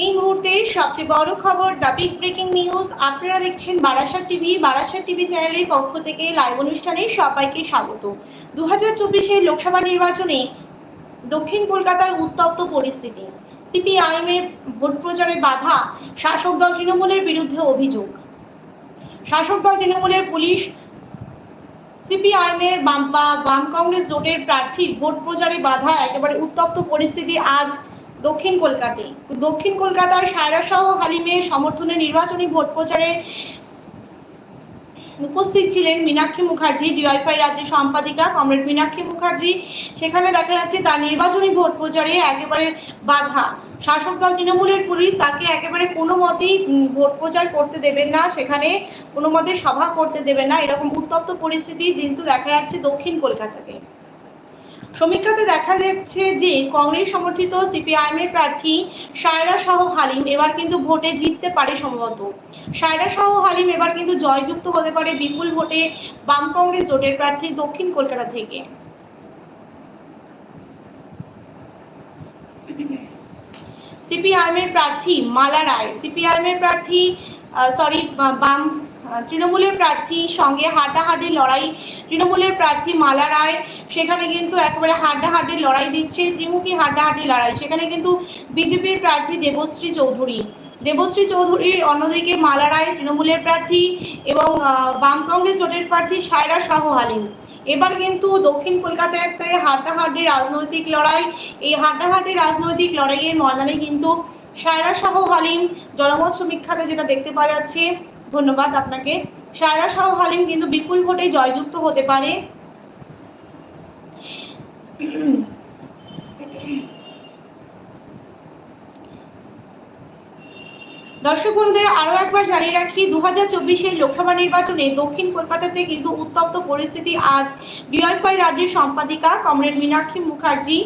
এই মুহূর্তে সবচেয়ে বড় খবর দ্য বিগ ব্রেকিং নিউজ। আপনারা দেখছেন বারাসাত টিভি বারাসাত টিভি চ্যানেলের পক্ষ থেকে লাইভ অনুষ্ঠানে সবাইকে স্বাগত। দু হাজার চব্বিশের লোকসভা নির্বাচনে দক্ষিণ কলকাতায় উত্তপ্ত পরিস্থিতি। সিপিআইএম এর ভোট প্রচারে বাধা, শাসক দল তৃণমূলের বিরুদ্ধে অভিযোগ। শাসক দল তৃণমূলের পুলিশ, সিপিআইএম এর বাম বা বাম কংগ্রেস জোটের প্রার্থীর ভোট প্রচারে বাধা, একেবারে উত্তপ্ত পরিস্থিতি আজ দক্ষিণ কলকাতায়। দক্ষিণ কলকাতায় সহ হালিমের সমর্থনে নির্বাচনী ভোট প্রচারে উপস্থিত ছিলেন মীনাক্ষী মুখার্জি, ডিওয়াইফাই রাজ্যের সম্পাদিকা কমরেড মীনাক্ষী মুখার্জি। সেখানে দেখা যাচ্ছে তার নির্বাচনী ভোট প্রচারে একেবারে বাধা। শাসক দল তৃণমূলের পুলিশ তাকে একেবারে কোনো মতেই ভোট প্রচার করতে দেবেন না, সেখানে কোনো মতে সভা করতে দেবেন না। এরকম উত্তপ্ত পরিস্থিতি কিন্তু দেখা যাচ্ছে দক্ষিণ কলকাতাতে। সমীক্ষাতে দেখা যাচ্ছে যে কংগ্রেস সমর্থিত সিপিআইএম এর প্রার্থী সায়রা শাহ হালিম এবার কিন্তু ভোটে জিততে পারে সম্ভবত। সায়রা শাহ হালিম এবার কিন্তু জয়যুক্ত হতে পারে বিপুল ভোটে বাম কংগ্রেস জোটের প্রার্থী দক্ষিণ কলকাতা থেকে। সিপিআইএম এর প্রার্থী মালা রায়। সিপিআইএম এর প্রার্থী সরি বাম তৃণমূলের প্রার্থী সঙ্গে হাড্ডাহাড্ডি লড়াই, তৃণমূলের প্রার্থী মালা রায়, সেখানে কিন্তু একেবারে হাড্ডাহাড্ডি লড়াই দিচ্ছে, ত্রিমুখী হাড্ডাহাড্ডি লড়াই। সেখানে কিন্তু বিজেপির প্রার্থী দেবশ্রী চৌধুরী। দেবশ্রী চৌধুরীর অন্যদিকে মালা রায়, তৃণমূলের প্রার্থী এবং বাম কংগ্রেস জোটের প্রার্থী সায়রা শাহ হালিম। এবার কিন্তু দক্ষিণ কলকাতায় একটা হাড্ডাহাড্ডি রাজনৈতিক লড়াই। এই হাড্ডাহাড্ডি রাজনৈতিক লড়াইয়ের ময়দানে কিন্তু সায়রা শাহ হালিম জনমত সমীক্ষাতে যেটা দেখতে পাওয়া যাচ্ছে ধন্যবাদ আপনাকে। সায়রা শাহ হালিম কিন্তু বিপুল ভোটে জয়যুক্ত হতে পারে। দর্শক বন্ধুদের আরও একবার জানিয়ে রাখি দু হাজার চব্বিশের লোকসভা নির্বাচনে দক্ষিণ কলকাতাতে কিন্তু উত্তপ্ত পরিস্থিতি আজ ডিওয়াইফাই রাজ্যের সম্পাদিকা কমরেড মীনাক্ষী মুখার্জি।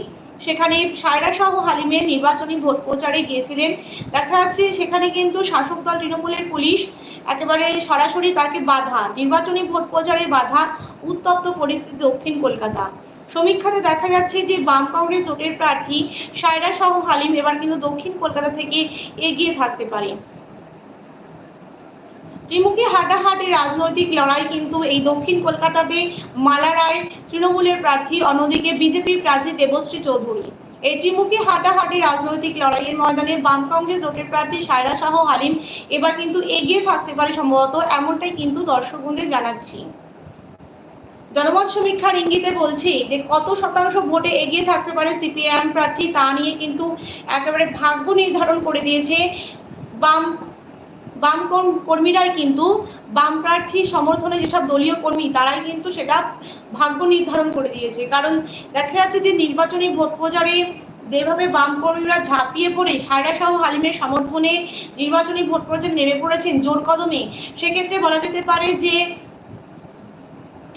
সেখানে সায়রা শাহ হালিমের নির্বাচনী ভোট প্রচারে গিয়েছিলেন। দেখা যাচ্ছে সেখানে কিন্তু শাসক দল তৃণমূলের পুলিশ একেবারে সরাসরি তাকে বাধা, নির্বাচনী ভোট প্রচারে বাধা, উত্তপ্ত পরিস্থিতি দক্ষিণ কলকাতা। সমীক্ষাতে দেখা যাচ্ছে যে বাম কংগ্রেস জোটের প্রার্থী সায়রা শাহ হালিম এবার কিন্তু দক্ষিণ কলকাতা থেকে এগিয়ে থাকতে পারে। ত্রিমুখী হাড্ডাহাড্ডি রাজনৈতিক লড়াই কিন্তু এই দক্ষিণ কলকাতাতে মালা রায় তৃণমূলের প্রার্থী, অন্যদিকে বিজেপির প্রার্থী দেবশ্রী চৌধুরী। এই ত্রিমুখী হাড্ডাহাড্ডি রাজনৈতিক লড়াইয়ের ময়দানে বাম কংগ্রেস জোটের প্রার্থী সায়রা শাহ হালিম এবার কিন্তু এগিয়ে থাকতে পারে সম্ভবত, এমনটাই কিন্তু দর্শক জানাচ্ছি। জনমত সমীক্ষার ইঙ্গিতে বলছি যে, কত শতাংশ ভোটে এগিয়ে থাকতে পারে সিপিআইএম প্রার্থী তা নিয়ে কিন্তু একেবারে ভাগ্য নির্ধারণ করে দিয়েছে বাম বাম কর্ম- কর্মীরাই কিন্তু বাম প্রার্থী সমর্থনে যেসব দলীয় কর্মী, তারাই কিন্তু সেটা ভাগ্য নির্ধারণ করে দিয়েছে। কারণ দেখা যাচ্ছে যে নির্বাচনী ভোট প্রচারে যেভাবে বাম কর্মীরা ঝাঁপিয়ে পড়ে, সায়রা শাহ হালিমের সমর্থনে নির্বাচনী ভোট প্রচারে নেমে পড়েছেন জোর কদমে, সেক্ষেত্রে বলা যেতে পারে যে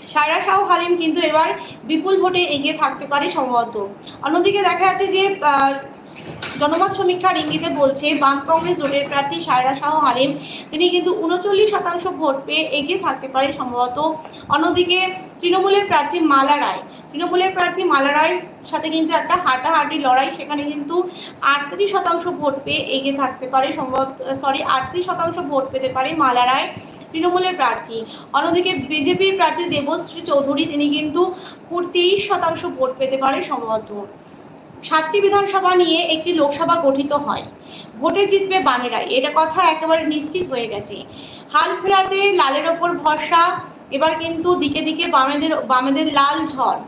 সায়রা শাহ হালিম কিন্তু এবার বিপুল ভোটে এগিয়ে থাকতে পারে সম্ভবত। অন্যদিকে দেখা যাচ্ছে যে জনমত সমীক্ষার ইঙ্গিতে বলছে, বাম কংগ্রেস জোটের প্রার্থী সায়রা শাহ হালিম তিনি কিন্তু উনচল্লিশ শতাংশ ভোট পেয়ে এগিয়ে থাকতে পারে সম্ভবত। অন্যদিকে তৃণমূলের প্রার্থী মালা রায়, তৃণমূলের প্রার্থী মালা রায়ের সাথে কিন্তু একটা হাড্ডাহাড্ডি লড়াই, সেখানে কিন্তু আটত্রিশ শতাংশ ভোট পেয়ে এগিয়ে থাকতে পারে সম্ভবত সরি আটত্রিশ শতাংশ ভোট পেতে পারে মালা রায়, তৃণমূলের প্রার্থী। অন্যদিকে বিজেপির প্রার্থী দেবশ্রী চৌধুরী, তিনি কিন্তু তিরিশ শতাংশ ভোট পেতে পারে সম্ভবত। সাতটি বিধানসভা নিয়ে একটি লোকসভা গঠিত হয়। ভোটে জিতবে বামেরাই। এটা কথা একেবারে নিশ্চিত হয়ে গেছে। হাল ফেরাতে লালের ওপর ভরসা, এবার কিন্তু দিকে দিকে বামেদের বামেদের লাল ঝড়।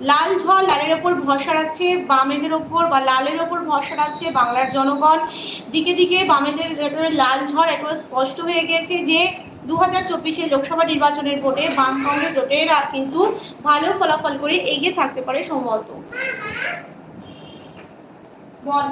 লাল ঝড় লালের ওপর ভরসা রাখছে বামেদের ওপর বা লালের ওপর ভরসা রাখছে বাংলার জনগণ। দিকে দিকে বামেদের লাল ঝড় একেবারে স্পষ্ট হয়ে গেছে যে দু হাজার চব্বিশের লোকসভা নির্বাচনের ভোটে বাম কংগ্রেস জোটেরা কিন্তু ভালো ফলাফল করে এগিয়ে থাকতে পারে সম্ভবত। বল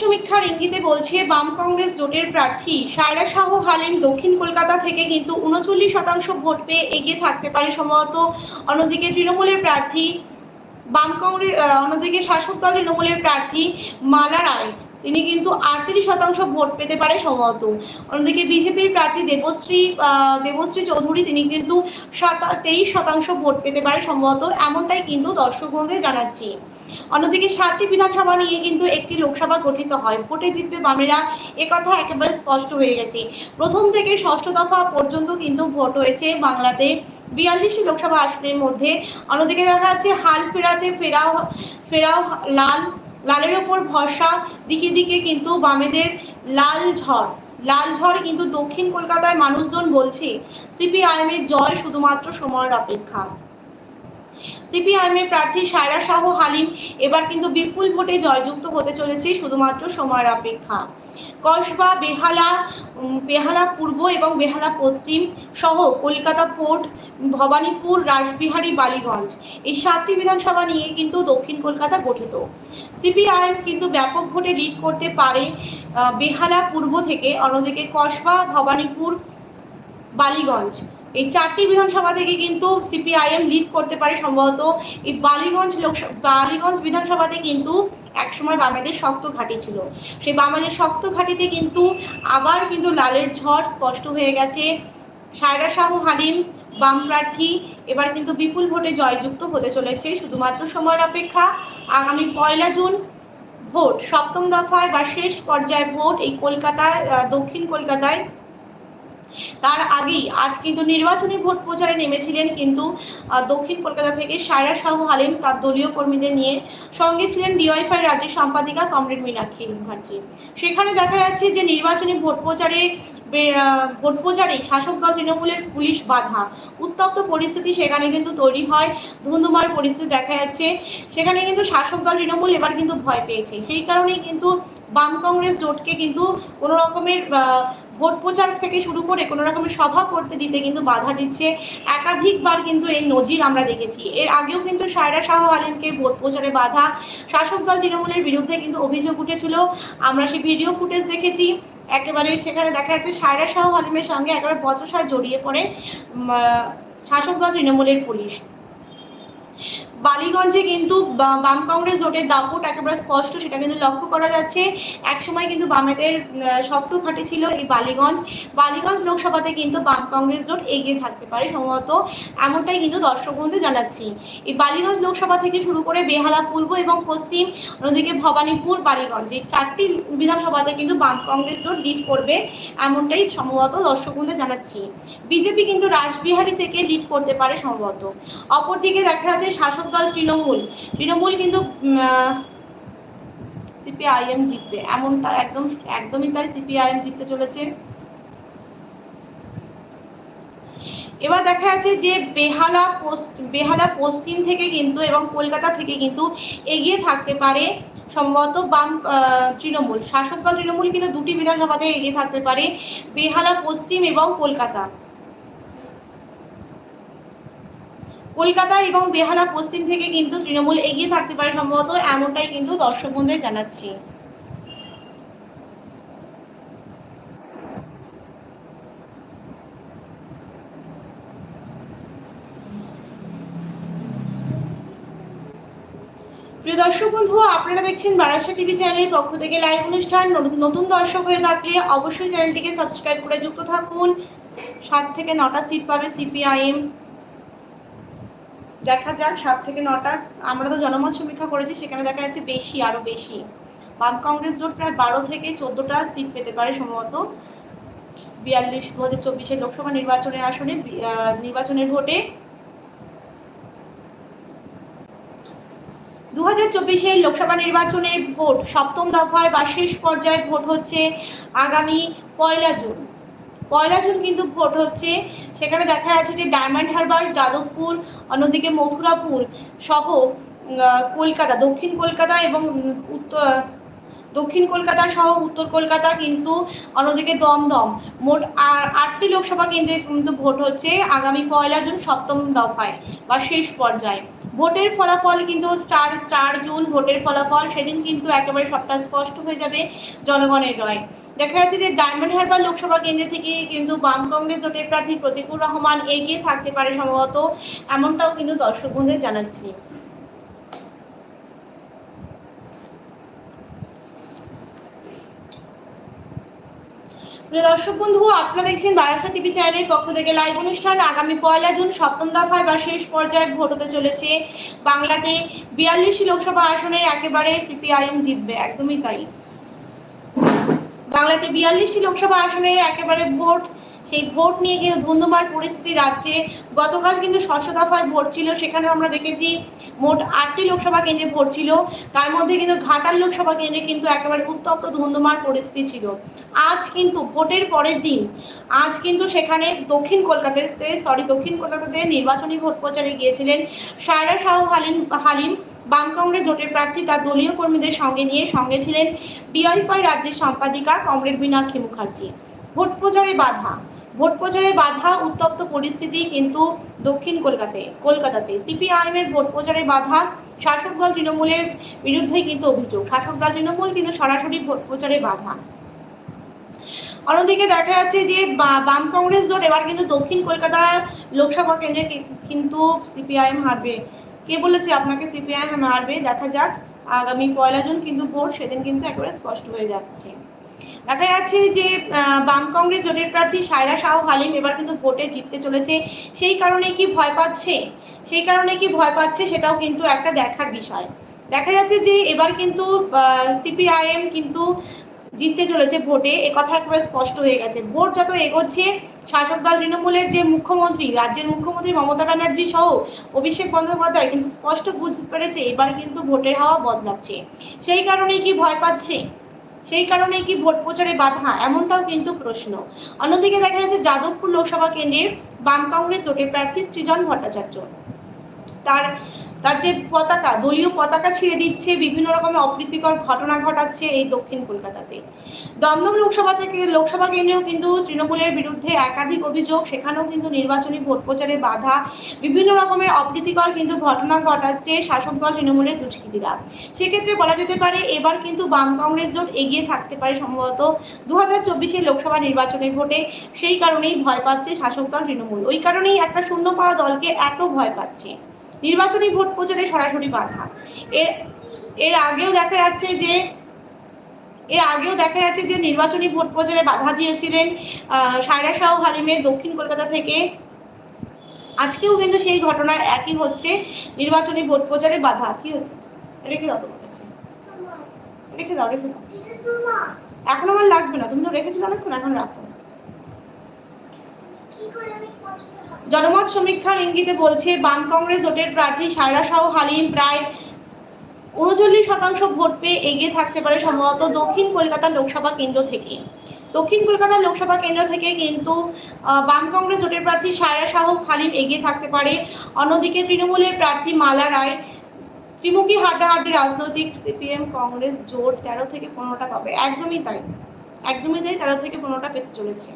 সমীক্ষার ইঙ্গিতে বলছে, বাম কংগ্রেস জোটের প্রার্থী সায়রা শাহ হালিম দক্ষিণ কলকাতা থেকে কিন্তু উনচল্লিশ শতাংশ ভোট পেয়ে এগিয়ে থাকতে পারে। সম্ভবত অন্যদিকে তৃণমূলের প্রার্থী, বাম কংগ্রেস অন্যদিকে শাসক দলের তৃণমূলের প্রার্থী মালা রায়। তিনি কিন্তু আটত্রিশ শতাংশ ভোট পেতে পারে সম্ভবত। অন্যদিকে বিজেপির প্রার্থী দেবশ্রী দেবশ্রী চৌধুরী, তিনি কিন্তু তেইশ শতাংশ ভোট পেতে পারে সম্ভবত, এমনটাই কিন্তু দর্শক জানাচ্ছি। অন্যদিকে সাতটি বিধানসভা নিয়ে কিন্তু একটি লোকসভা গঠিত হয়। ভোটে জিতবে বামেরা একথা একেবারে স্পষ্ট হয়ে গেছে। প্রথম থেকে ষষ্ঠ দফা পর্যন্ত কিন্তু ভোট হয়েছে বাংলাতে। বিয়াল্লিশটি লোকসভা আসনের মধ্যে, অন্যদিকে দেখা যাচ্ছে হাল ফেরাতে ফেরাও ফেরাও লাল লালের ওপর ভরসা, দিকে দিকে কিন্তু বামেদের লাল ঝড়। লাল ঝড় কিন্তু দক্ষিণ কলকাতায় মানুষজন বলছে সিপিআইএম এর জয় শুধুমাত্র সময়ের অপেক্ষা। সিপিআইএমের প্রার্থী সায়রা শাহ হালিম এবার কিন্তু বিপুল ভোটে জয়যুক্ত হতে চলেছে শুধুমাত্র সময়ের অপেক্ষা। কসবা, বেহালা বেহালা পূর্ব এবং বেহালা পশ্চিম সহ কলকাতা পোর্ট ভবানীপুর, রাসবিহারী, বালিগঞ্জ। এই সাতটি বিধানসভা নিয়ে কিন্তু দক্ষিণ কলকাতা গঠিত। সিপিআইএম কিন্তু ব্যাপক ভোটে লিড করতে পারে বেহালা পূর্ব থেকে, অন্যদিকে কসবা, ভবানীপুর, বালিগঞ্জ। এই চারটি বিধানসভা থেকে কিন্তু সিপিআইএম লিড করতে পারে সম্ভবত। এই বালিগঞ্জ লোকসভা বালিগঞ্জ বিধানসভাতে কিন্তু একসময় বামেদের শক্ত ঘাঁটি ছিল। সেই বামেদের শক্ত ঘাঁটিতে কিন্তু আবার কিন্তু লালের ঝড় স্পষ্ট হয়ে গেছে। সায়রা শাহ, হালিম বাম প্রার্থী। এবার কিন্তু বিপুল ভোটে জয়যুক্ত হতে চলেছে শুধুমাত্র সময়ের অপেক্ষা। আগামী পয়লা জুন ভোট, সপ্তম দফায় বা শেষ পর্যায়ে ভোট এই কলকাতায় দক্ষিণ কলকাতায়। তার আগেই আজ কিন্তু নির্বাচনী ভোট প্রচারে নেমেছিলেন কিন্তু দক্ষিণ কলকাতা থেকে সায়রা শাহ হালিম তার দলীয় কর্মীদের নিয়ে। সঙ্গে ছিলেন ডিওয়াইফাই রাজ্যের সম্পাদিকা কমরেড মীনাক্ষী মুখার্জি। সেখানে দেখা যাচ্ছে যে নির্বাচনী ভোট প্রচারে বে- ভোট প্রচারে শাসক দল তৃণমূলের পুলিশ বাধা। উত্তপ্ত পরিস্থিতি সেখানে কিন্তু তৈরি হয়। ধুন্ধুমার পরিস্থিতি দেখা যাচ্ছে। সেখানে কিন্তু শাসক দল তৃণমূল এবার কিন্তু ভয় পেয়েছে। সেই কারণেই কিন্তু বাম কংগ্রেস জোটকে কিন্তু কোনো রকমের ভোট প্রচার থেকে শুরু করে কোনো রকমের সভা করতে দিতে কিন্তু বাধা দিচ্ছে। একাধিকবার কিন্তু এই নজির আমরা দেখেছি। এর আগেও কিন্তু সায়রা শাহ আলিমকে ভোট প্রচারে বাধা। শাসক দল তৃণমূলের বিরুদ্ধে কিন্তু অভিযোগ উঠেছিল। আমরা সেই ভিডিও ফুটেজ দেখেছি। একেবারে সেখানে দেখা যাচ্ছে সায়রা শাহ আলিমের সঙ্গে একেবারে বচসায় জড়িয়ে পড়ে শাসকদল শাসক দল তৃণমূলের পুলিশ। বালিগঞ্জে কিন্তু বাম কংগ্রেস জোটের দাপট একেবারে স্পষ্ট, সেটা কিন্তু লক্ষ্য করা যাচ্ছে। একসময় কিন্তু বামেদের শক্ত ঘাঁটি ছিল এই বালিগঞ্জ। বালিগঞ্জ লোকসভাতে কিন্তু বাম কংগ্রেস জোট এগিয়ে থাকতে পারে, সম্ভবত এমনটাই কিন্তু দর্শক বন্ধু জানাচ্ছি। এই বালিগঞ্জ লোকসভা থেকে শুরু করে বেহালা, পূর্ব এবং পশ্চিম, অন্যদিকে ভবানীপুর, বালিগঞ্জ, এই চারটি বিধানসভাতে কিন্তু বাম কংগ্রেস জোট লিড করবে এমনটাই সম্ভবত দর্শক বন্ধু জানাচ্ছি। বিজেপি কিন্তু রাসবিহারী থেকে লিড করতে পারে সম্ভবত। অপরদিকে দেখা যাচ্ছে শাসক দল তৃণমূল। তৃণমূল কিন্তু সিপিআইএম জিতবে। এমনটা একদম, একদমই তাই সিপিআইএম জিততে চলেছে। এবার দেখা যাচ্ছে যে বেহালা বেহালা পশ্চিম থেকে কিন্তু এবং কলকাতা থেকে কিন্তু এগিয়ে থাকতে পারে সম্ভবত বাম তৃণমূল। শাসক দল তৃণমূল কিন্তু দুটি বিধানসভাতে এগিয়ে থাকতে পারে বেহালা পশ্চিম এবং কলকাতা। কলকাতা এবং বেহালা পশ্চিম থেকে কিন্তু তৃণমূল এগিয়ে থাকতে পারে সম্ভবত, এমনটাই কিন্তু দর্শক বন্ধুদের জানাচ্ছি। প্রিয় দর্শক বন্ধু, আপনারা দেখছেন বারাসা টিভি চ্যানেলের পক্ষ থেকে লাইভ অনুষ্ঠান। নতুন দর্শক হয়ে থাকলে অবশ্যই চ্যানেলটিকে সাবস্ক্রাইব করে যুক্ত থাকুন। সাত থেকে নটা সিট পাবে সিপিআইএম দেখা যাক, সাত থেকে নটা। আমরা তো জনমত সমীক্ষা করেছি, সেখানে দেখা যাচ্ছে বেশি, আরও বেশি। বাম কংগ্রেস জোট প্রায় বারো থেকে চোদ্দটা সিট পেতে পারে সম্ভবত। বিয়াল্লিশ দু হাজার চব্বিশের লোকসভা নির্বাচনের আসনে নির্বাচনের ভোটে। দু হাজার চব্বিশের লোকসভা নির্বাচনের ভোট সপ্তম দফায় বা শেষ পর্যায়ে ভোট হচ্ছে আগামী পয়লা জুন। পয়লা জুন কিন্তু ভোট হচ্ছে সেখানে দেখা যাচ্ছে যে ডায়মন্ড হারবার, যাদবপুর, অন্যদিকে মথুরাপুর সহ কলকাতা, দক্ষিণ কলকাতা এবং উত্তর দক্ষিণ কলকাতা সহ উত্তর কলকাতা কিন্তু অন্যদিকে দমদম। মোট আটটি লোকসভা কেন্দ্রে কিন্তু ভোট হচ্ছে আগামী পয়লা জুন সপ্তম দফায় বা শেষ পর্যায়ে। ভোটের ফলাফল কিন্তু চার চার জুন ভোটের ফলাফল, সেদিন কিন্তু একেবারে সবটা স্পষ্ট হয়ে যাবে জনগণের রয়। দেখা যাচ্ছে যে ডায়মন্ড হারবার লোকসভা কেন্দ্র থেকে কিন্তু বাম কংগ্রেস জোটের প্রার্থী প্রতিকুর রহমান এগিয়ে থাকতে পারে সম্ভবত, এমনটাও কিন্তু দর্শক বন্ধুদের জানাচ্ছি। দর্শক বন্ধু, আপনারা দেখছেন বারাসা টিভি চ্যানেলের পক্ষ থেকে লাইভ অনুষ্ঠান। আগামী পয়লা জুন সপ্তম দফায় বা শেষ পর্যায়ে ভোট হতে চলেছে। বাংলাতে বিয়াল্লিশ লোকসভা আসনের একেবারে সিপিআইএম জিতবে, একদমই তাই। বাংলাতে বিয়াল্লিশটি লোকসভা আসনে একেবারে ভোট, সেই ভোট নিয়ে কিন্তু ধুন্ধুমার পরিস্থিতি রাজ্যে। গতকাল কিন্তু ষষ্ঠ দফায় ভোট ছিল, সেখানে আমরা দেখেছি মোট আটটি লোকসভা কেন্দ্রে ভোট ছিল। তার মধ্যে কিন্তু ঘাটাল লোকসভা কেন্দ্রে কিন্তু একেবারে উত্তপ্ত ধুন্ধুমার পরিস্থিতি ছিল। আজ কিন্তু ভোটের পরের দিন, আজ কিন্তু সেখানে দক্ষিণ কলকাতাতে সরি দক্ষিণ কলকাতাতে নির্বাচনী ভোট প্রচারে গিয়েছিলেন সায়রা শাহ হালিম হালিম। বাম কংগ্রেস জোটের প্রার্থী তার দলীয় কর্মীদের সঙ্গে নিয়ে সঙ্গে ছিলেন ডিআইফাই রাজ্যের সম্পাদিকা কমরেড মীনাক্ষী মুখার্জি। ভোট প্রচারে বাধা। ভোট প্রচারে বাধা, উত্তপ্ত পরিস্থিতি কিন্তু দক্ষিণ কলকাতায়, কলকাতাতে। সিপিআইএম এর ভোট প্রচারে বাধা, শাসক দল তৃণমূলের বিরুদ্ধে কিন্তু অভিযোগ। শাসক দল তৃণমূল কিন্তু সরাসরি ভোট প্রচারে বাধা। অন্যদিকে দেখা যাচ্ছে যে বাম কংগ্রেস জোট এবার কিন্তু দক্ষিণ কলকাতা লোকসভা কেন্দ্রে কিন্তু সিপিআইএম হারবে। কে বলেছে আপনাকে সিপিআইএম হারবে দেখা যাক। আগামী পয়লা জুন কিন্তু ভোট, সেদিন কিন্তু একেবারে স্পষ্ট হয়ে যাচ্ছে। দেখা যাচ্ছে যে বাম কংগ্রেস জোটের প্রার্থী সায়রা শাহ হালিম এবার কিন্তু ভোটে জিততে চলেছে। সেই কারণে কি ভয় পাচ্ছে? সেই কারণে কি ভয় পাচ্ছে সেটাও কিন্তু একটা দেখার বিষয়। দেখা যাচ্ছে যে, এবার কিন্তু সিপিআইএম কিন্তু জিততে চলেছে ভোটে। এ কথা একেবারে স্পষ্ট হয়ে গেছে। ভোট যত এগোচ্ছে শাসক দল তৃণমূলের যে মুখ্যমন্ত্রী, রাজ্যের মুখ্যমন্ত্রী মমতা ব্যানার্জি সহ অভিষেক বন্দ্যোপাধ্যায় কিন্তু স্পষ্ট বুঝতে পেরেছে, এবার কিন্তু ভোটের হাওয়া বদলাচ্ছে। সেই কারণেই কি ভয় পাচ্ছে? সেই কারণে কি ভোট প্রচারে বাধা? এমনটাও কিন্তু প্রশ্ন। অন্যদিকে দেখা যাচ্ছে যাদবপুর লোকসভা কেন্দ্রের বাম কংগ্রেস জোটের প্রার্থী সৃজন ভট্টাচার্য। তার তার যে পতাকা, দলীয় পতাকা ছিঁড়ে দিচ্ছে, বিভিন্ন রকমের অপ্রীতিকর ঘটনা ঘটাচ্ছে এই দক্ষিণ কলকাতাতে। দমদম লোকসভা থেকে, লোকসভা কেন্দ্রেও কিন্তু তৃণমূলের বিরুদ্ধে একাধিক অভিযোগ, সেখানেও কিন্তু নির্বাচনী ভোট প্রচারে বাধা, বিভিন্ন রকমের অপ্রীতিকর কিন্তু ঘটনা ঘটাচ্ছে শাসক দল তৃণমূলের দুষ্কৃতীরা। সেক্ষেত্রে বলা যেতে পারে, এবার কিন্তু বাম কংগ্রেস জোট এগিয়ে থাকতে পারে সম্ভবত দু হাজার লোকসভা নির্বাচনের ভোটে। সেই কারণেই ভয় পাচ্ছে শাসক দল তৃণমূল। ওই কারণেই একটা শূন্য পাওয়া দলকে এত ভয় পাচ্ছে। নির্বাচনী ভোট প্রচারে সরাসরি বাধা। এর এর আগেও দেখা যাচ্ছে যে, এর আগেও দেখা যাচ্ছে যে নির্বাচনী ভোট প্রচারে বাধা দিয়েছিলেন সায়রা শাহ হালিমের দক্ষিণ কলকাতা থেকে। আজকেও কিন্তু সেই ঘটনার একই হচ্ছে, নির্বাচনী ভোট প্রচারে বাধা। কি হচ্ছে রেখে দাও তোমার কাছে। রেখে দাও রেখে দাও। এখন আমার লাগবে না, তুমি তো রেখেছিলে অনেকক্ষণ, এখন রাখো। জনমত সমীক্ষার ইঙ্গিতে বলছে, বাম কংগ্রেস জোটের প্রার্থী সায়রা শাহ হালিম প্রায় উনচল্লিশ শতাংশ ভোট পেয়ে এগিয়ে থাকতে পারে সম্ভবত দক্ষিণ কলকাতা লোকসভা কেন্দ্র থেকে। দক্ষিণ কলকাতা লোকসভা কেন্দ্র থেকে কিন্তু বাম কংগ্রেস জোটের প্রার্থী সায়রা শাহ হালিম এগিয়ে থাকতে পারে। অন্যদিকে তৃণমূলের প্রার্থী মালা রায়, ত্রিমুখী হাড্ডাহাড্ডি রাজনৈতিক সিপিএম কংগ্রেস জোট তেরো থেকে পনেরোটা পাবে। একদমই তাই একদমই তাই তেরো থেকে পনেরোটা পেতে চলেছে।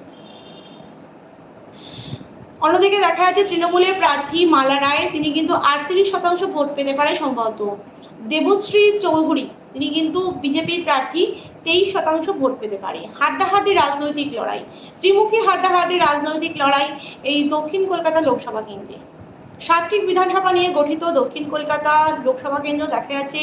অন্যদিকে দেখা যাচ্ছে তৃণমূলের প্রার্থী মালা রায়, তিনি কিন্তু আটত্রিশ শতাংশ ভোট পেতে পারে সম্ভবত। দেবশ্রী চৌধুরী, তিনি কিন্তু বিজেপির প্রার্থী, তেইশ শতাংশ ভোট পেতে পারে। হাড্ডাহাড্ডি রাজনৈতিক লড়াই। ত্রিমুখী হাড্ডাহাড্ডি রাজনৈতিক লড়াই এই দক্ষিণ কলকাতা লোকসভা কেন্দ্রে। সাতটি বিধানসভা নিয়ে গঠিত দক্ষিণ কলকাতা লোকসভা কেন্দ্র, দেখা যাচ্ছে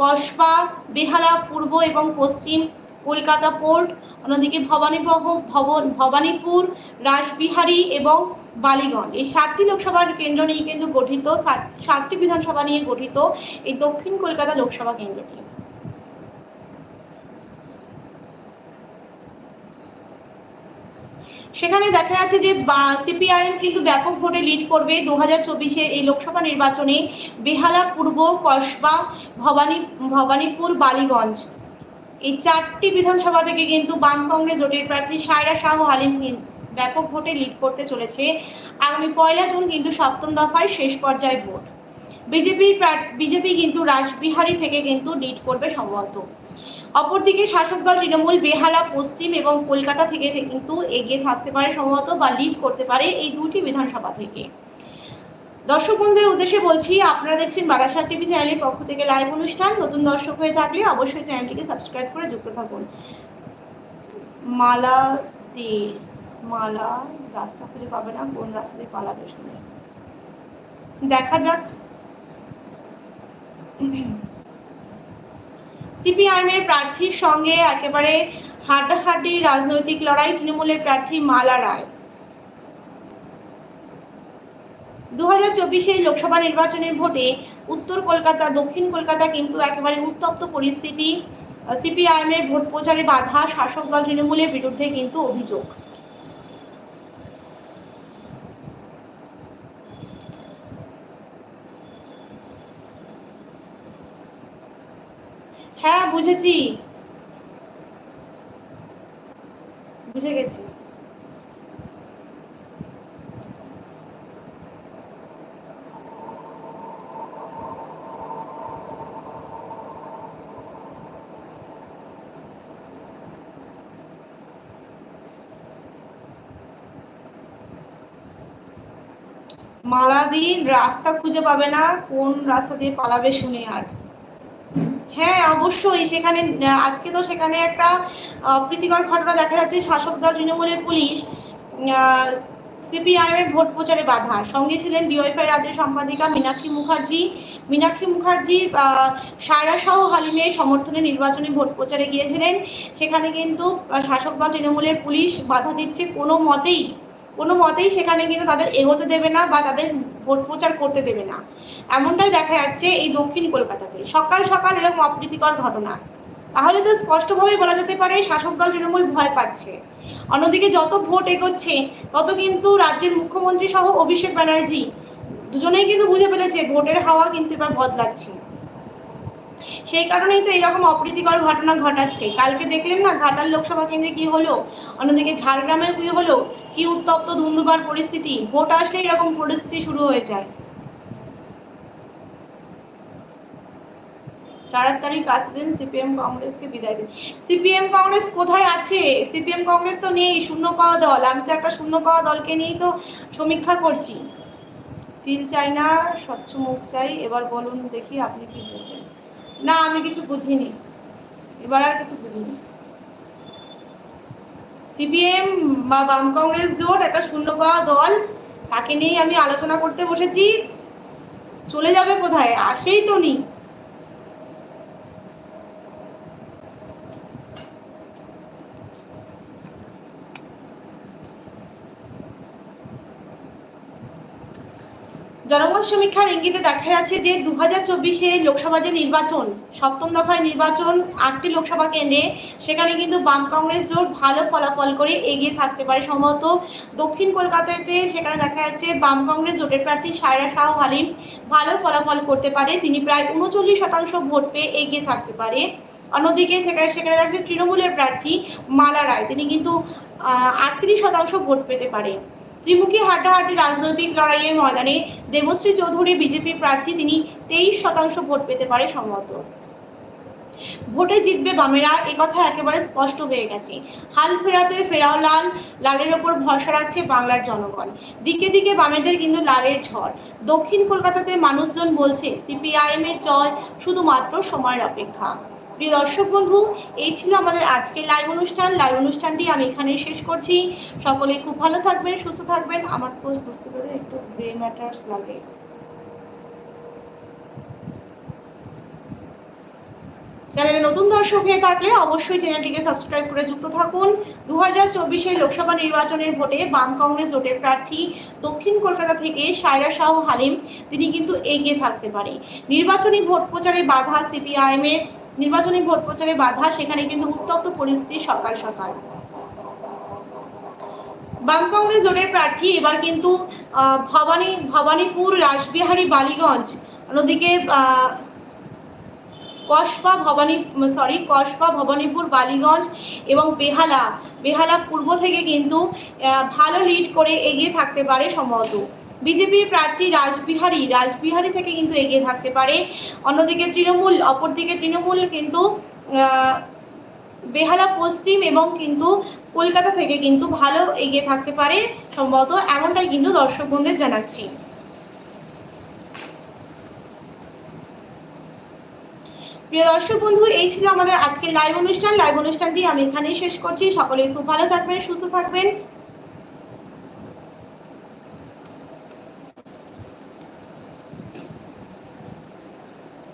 কসবা, বেহালা, পূর্ব এবং পশ্চিম কলকাতা পোর্ট, অন্যদিকে ভবানীপহ, ভবন, ভবানীপুর, রাসবিহারী এবং বালিগঞ্জ। এই সাতটি লোকসভা কেন্দ্র নিয়ে কিন্তু গঠিত, সাত- সাতটি বিধানসভা নিয়ে গঠিত এই দক্ষিণ কলকাতা লোকসভা কেন্দ্রটি। সেখানে দেখা যাচ্ছে যে সিপিআইএম কিন্তু ব্যাপক ভোটে লিড করবে। দু হাজার এই লোকসভা নির্বাচনে বেহালা, পূর্ব, কসবা, ভবানী, ভবানীপুর, বালিগঞ্জ। এই চারটি বিধানসভা থেকে কিন্তু বাম কংগ্রেস জোটের প্রার্থী সায়রা শাহ কিন- ব্যাপক ভোটে লিড করতে চলেছে। আগামী পয়লা জুন কিন্তু সপ্তম দফায় শেষ পর্যায়ে ভোট। বিজেপির বিজেপি কিন্তু রাসবিহারী থেকে কিন্তু লিড করবে সম্ভবত। অপরদিকে শাসক দল তৃণমূল বেহালা, পশ্চিম এবং কলকাতা থেকে কিন্তু এগিয়ে থাকতে পারে সম্ভবত বা লিড করতে পারে এই দুটি বিধানসভা থেকে। দর্শক বন্ধুদের উদ্দেশ্যে বলছি, আপনারা দেখছেন বারাসাত টিভি চ্যানেলের পক্ষ থেকে লাইভ অনুষ্ঠান। নতুন দর্শক হয়ে থাকলে অবশ্যই চ্যানেলটিকে সাবস্ক্রাইব করে যুক্ত থাকুন। মালা দে মালা রাস্তা খুঁজে পাবে না কোন রাস্তা দিয়ে পালাবে শুনে দেখা যাক। সিপিআইএম এর প্রার্থীর সঙ্গে একেবারে হাড্ডাহাড্ডি রাজনৈতিক লড়াই তৃণমূলের প্রার্থী মালা রায়। দু হাজার লোকসভা নির্বাচনের ভোটে উত্তর কলকাতা, দক্ষিণ কলকাতা কিন্তু একেবারে উত্তপ্ত পরিস্থিতি। সিপিআইএম এর ভোট প্রচারে বাধা, শাসক দল তৃণমূলের বিরুদ্ধে কিন্তু অভিযোগ হ্যাঁ বুঝেছি। বুঝে গেছি। মালা দিন রাস্তা খুঁজে পাবে না, কোন রাস্তা দিয়ে পালাবে শুনে আর। হ্যাঁ অবশ্যই। সেখানে আজকে তো সেখানে একটা প্রীতিকর ঘটনা দেখা যাচ্ছে। শাসক দল তৃণমূলের পুলিশ সিপিআইএম এর ভোট প্রচারে বাধা। সঙ্গে ছিলেন ডিওএফআই রাজ্যের সম্পাদিকা মীনাক্ষী মুখার্জি। মীনাক্ষী মুখার্জি সায়রা শাহ হালিমের সমর্থনে নির্বাচনী ভোট প্রচারে গিয়েছিলেন। সেখানে কিন্তু শাসক দল তৃণমূলের পুলিশ বাধা দিচ্ছে কোনো মতেই। কোনো মতেই সেখানে কিন্তু তাদের এগোতে দেবে না বা তাদের ভোট প্রচার করতে দেবে না। এমনটাই দেখা যাচ্ছে এই দক্ষিণ কলকাতাতে। সকাল সকাল এরকম অপ্রীতিকর ঘটনা। তাহলে তো স্পষ্টভাবেই বলা যেতে পারে শাসক দল তৃণমূল ভয় পাচ্ছে। অন্যদিকে যত ভোট এগোচ্ছে, তত কিন্তু রাজ্যের মুখ্যমন্ত্রী সহ অভিষেক ব্যানার্জি দুজনেই কিন্তু বুঝে ফেলেছে ভোটের হাওয়া কিন্তু এবার বদলাচ্ছে। সেই কারণেই তো এরকম অপ্রীতিকর ঘটনা ঘটাচ্ছে। কালকে দেখলেন না ঘাটাল লোকসভা কেন্দ্রে কি হলো? অন্যদিকে ঝাড়গ্রামে কি হলো? কি উত্তপ্ত ধুন্ধুমার পরিস্থিতি? ভোট আসলে এরকম পরিস্থিতি শুরু হয়ে যায়। চার তারিখ আসছে দিন সিপিএম কংগ্রেসকে বিদায় দিন। সিপিএম কংগ্রেস কোথায় আছে? সিপিএম কংগ্রেস তো নেই, শূন্য পাওয়া দল। আমি তো একটা শূন্য পাওয়া দলকে নিয়েই তো সমীক্ষা করছি। তিল চাই না, স্বচ্ছ মুখ চাই। এবার বলুন দেখি আপনি কি বলবেন। না, আমি কিছু বুঝিনি। এবার আর কিছু বুঝিনি। সিপিএম বা বাম কংগ্রেস জোট, একটা শূন্য পাওয়া দল, তাকে নিয়েই আমি আলোচনা করতে বসেছি। চলে যাবে কোথায়? আসেই তো নি জনমত সমীক্ষার ইঙ্গিতে দেখা যাচ্ছে যে দু হাজার চব্বিশে লোকসভা যে নির্বাচন, সপ্তম দফায় নির্বাচন, আটটি লোকসভা কেন্দ্রে, সেখানে কিন্তু বাম কংগ্রেস জোট ভালো ফলাফল করে এগিয়ে থাকতে পারে। সম্ভবত দক্ষিণ কলকাতাতে সেখানে দেখা যাচ্ছে বাম কংগ্রেস জোটের প্রার্থী সায়রা শাহ হালিম ভালো ফলাফল করতে পারে। তিনি প্রায় উনচল্লিশ শতাংশ ভোট পেয়ে এগিয়ে থাকতে পারে। অন্যদিকে সেখানে সেখানে দেখা যাচ্ছে তৃণমূলের প্রার্থী মালা রায়, তিনি কিন্তু আটত্রিশ শতাংশ ভোট পেতে পারে। ত্রিমুখী হাড্ডাহাড্ডি রাজনৈতিক লড়াইয়ের ময়দানে দেবশ্রী চৌধুরী, বিজেপি প্রার্থী, তিনি তেইশ শতাংশ ভোট পেতে পারে সম্ভবত। ভোটে জিতবে বামেরা কথা একেবারে স্পষ্ট হয়ে গেছে। হাল ফেরাতে ফেরাও লাল, লালের ওপর ভরসা রাখছে বাংলার জনগণ। দিকে দিকে বামেদের কিন্তু লালের ঝড়। দক্ষিণ কলকাতাতে মানুষজন বলছে সিপিআইএম এর জয় শুধুমাত্র সময়ের অপেক্ষা। প্রিয় দর্শক বন্ধু, এই ছিল আমাদের আজকের লাইভ অনুষ্ঠান। লাইভ অনুষ্ঠানটি আমি এখানে শেষ করছি। সকলে খুব ভালো থাকবেন, সুস্থ থাকবেন। আমার পোস্ট বুঝতে পেরে একটু গ্রে ম্যাটার্স লাগে। চ্যানেলে নতুন দর্শক হয়ে থাকলে অবশ্যই চ্যানেলটিকে সাবস্ক্রাইব করে যুক্ত থাকুন। দু হাজার লোকসভা নির্বাচনের ভোটে বাম কংগ্রেস জোটের প্রার্থী দক্ষিণ কলকাতা থেকে সায়রা শাহ হালিম। তিনি কিন্তু এগিয়ে থাকতে পারে। নির্বাচনী ভোট প্রচারে বাধা সিপিআইএম এর নির্বাচনী ভোট প্রচারে বাধা, সেখানে কিন্তু উত্তপ্ত পরিস্থিতি সকাল সকাল। বাম কংগ্রেস জোটের প্রার্থী এবার কিন্তু ভবানী, ভবানীপুর, রাসবিহারী, বালিগঞ্জ অন্যদিকে কসবা, ভবানী, সরি, কসবা, ভবানীপুর, বালিগঞ্জ এবং বেহালা। বেহালা পূর্ব থেকে কিন্তু ভালো লিড করে এগিয়ে থাকতে পারে সম্ভবত। বিজেপির প্রার্থী রাসবিহারী রাসবিহারী থেকে কিন্তু এগিয়ে থাকতে পারে। অন্যদিকে তৃণমূল, অপরদিকে তৃণমূল কিন্তু বেহালা পশ্চিম এবং কিন্তু কলকাতা থেকে কিন্তু ভালো এগিয়ে থাকতে পারে সম্ভবত এমনটাই কিন্তু দর্শক বন্ধুদের জানাচ্ছি। প্রিয় দর্শক বন্ধু এই ছিল আমাদের আজকের লাইভ অনুষ্ঠান। লাইভ অনুষ্ঠানটি আমি এখানেই শেষ করছি। সকলে খুব ভালো থাকবেন, সুস্থ থাকবেন।